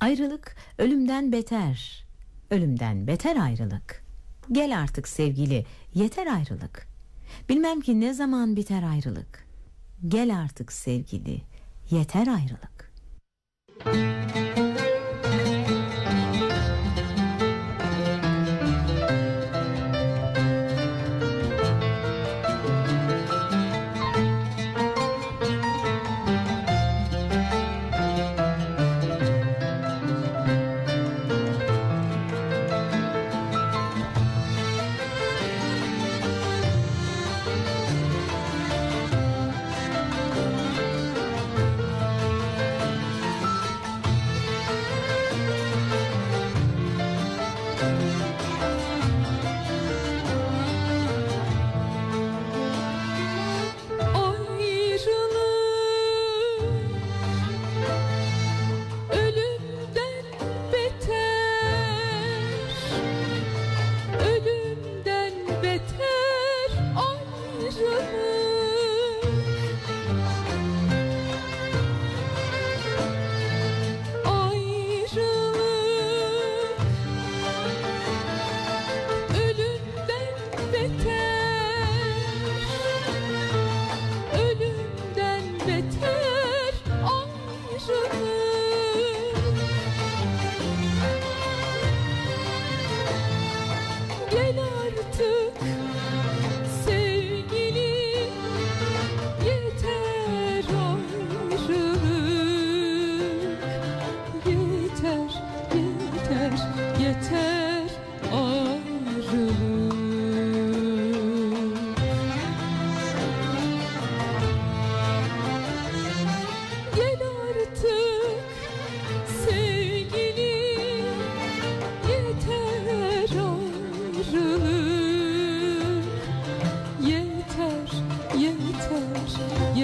Ayrılık ölümden beter, ölümden beter ayrılık. Gel artık sevgili, yeter ayrılık. Bilmem ki ne zaman biter ayrılık. Gel artık sevgili, yeter ayrılık.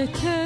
beter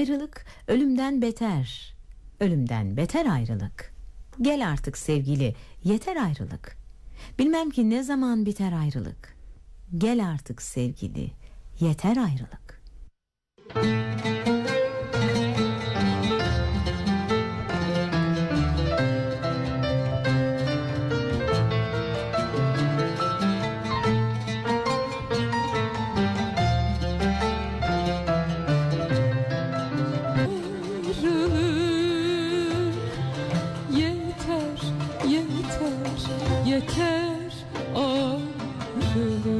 Ayrılık ölümden beter. Ölümden beter ayrılık. Gel artık sevgili, yeter ayrılık. Bilmem ki ne zaman biter ayrılık. Gel artık sevgili, yeter ayrılık. yeter ayrılık